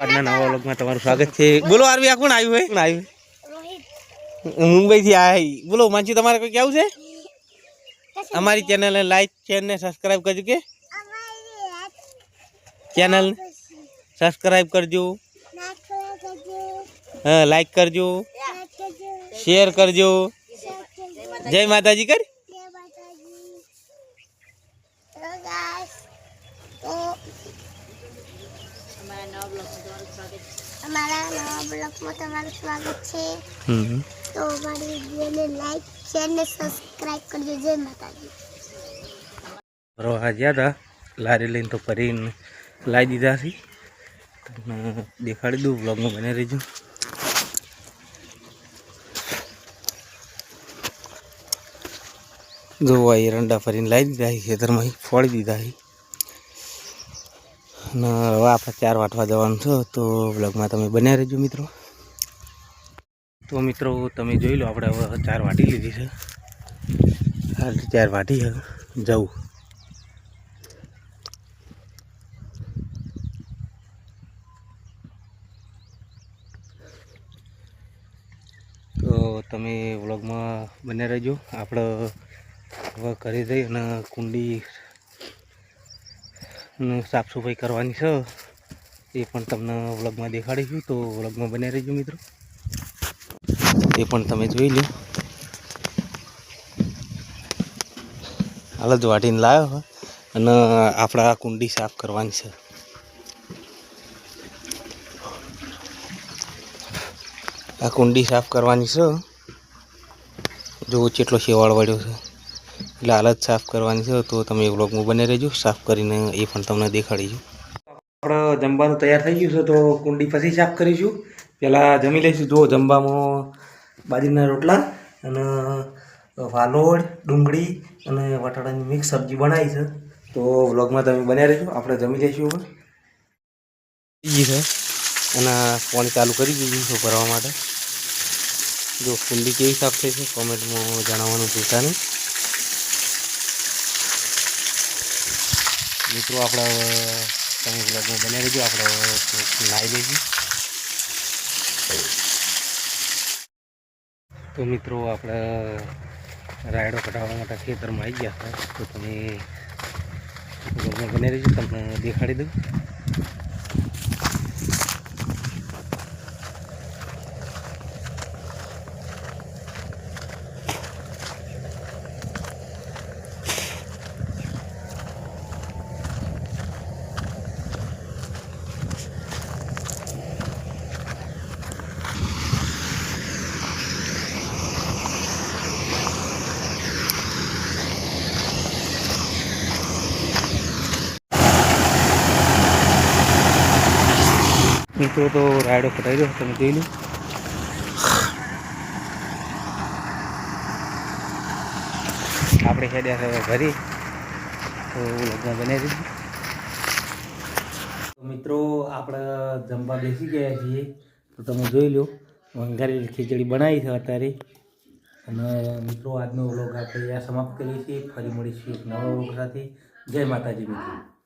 આજના નવા વ્લોગમાં તમારું સ્વાગત છે. બોલો આરવી આ કોણ આવ્યું હોય કોણ આવ્યું? મુંબઈથી આય બોલો માનસી તમારે કોઈ કેવું છે? અમારી ચેનલને લાઈક શેર ને સબસ્ક્રાઈબ કરજો કે? ચેનલ સબસ્ક્રાઈબ કરજો. હા લાઈક કરજો. શેર કરજો. જય માતાજી કર. અમારા નવા બ્લોગમાં તમારું સ્વાગત છે. તો અમારી વિડીયોને લાઈક શેર ને સબસ્ક્રાઇબ કરજો. જય માતાજી. ફરવા ગયા હતા લારી લઈને તો કરીને લાવી દીધા છે. તમને દેખાડી દઉં બ્લોગમાં બને રહેજો. જો આ એરંડા ફરીને લાવી દીધા છે. ખેતરમાં ફોડી દીધા છે. અને હવે આપણે ચાર વાટવા જવાનું છે, તો બ્લોગમાં તમે બન્યા રહેજો મિત્રો. તો મિત્રો, તમે જોઈ લો, આપણે હવે ચાર વાટી લીધી છે. આ ચાર વાટી હવે, જવું. તો તમે વ્લોગમાં બને રહેજો. આપણે હવે ઘરે જઈ અને કુંડી સાફ સફાઈ કરવાની છે. એ પણ તમને વ્લોગમાં દેખાડીશું. તો વ્લોગમાં બન્યા રહેજો મિત્રો. એ પણ તમે જોઈ લો હાલ જ વાટીને લાવ્યો અને આપણા કુંડી સાફ કરવાની છે. આ કુંડી સાફ કરવાની છે. જો કેટલો શેવાળ વળ્યો છે. એટલે હાલત સાફ કરવાની છે. તો તમે એ બ્લોગમાં બને રહેજો. સાફ કરીને એ પણ તમને દેખાડીશું. આપણે જમવાનું તૈયાર થઈ ગયું છે તો કુંડી પછી સાફ કરીશું. પહેલાં જમી લઈશું. જો જમવામાં બાજરીના રોટલા અને વાલોડ ડુંગળી અને વટાણાની મિક્સ સબ્જી બનાવી છે. તો વ્લોગમાં તમે બન્યા રહેજો. આપણે જમી લઈશું હવે. બીજી છે. અને પાણી ચાલુ કરી દીધું છે ભરવા માટે. જો કુંડી કેવી સાફ થઈ છે કોમેન્ટમાં જણાવવાનું ભૂલતા નહીં. મિત્રો, આપણે હવે તમે બ્લોગમાં બન્યા રહેજો આપણે હવે નાહી લઈશું તો મિત્રો, આપણે રાયડો કઢાવવા માટે ખેતરમાં આવી ગયા તો તમે બ્લોગમાં બન્યા રહેજો તમને દેખાડી દઉં. મિત્રો, તો રાયડો કટાઈ દો તમે જોઈ લો. આપણે હેડ્યા હવે ઘરે, તો લગ્ન બનાવી છે. મિત્રો, આપણે જમવા બેસી ગયા છીએ. તો તમે જોઈ લો, વંગારેલી ખીચડી બનાવી છે અત્યારે. અને મિત્રો, આજનો વ્લોગ આપણે સમાપ્ત કરીએ છીએ. ફરી મળીશું એક નવા વ્લોગ સાથે. જય માતાજી મિત્રો.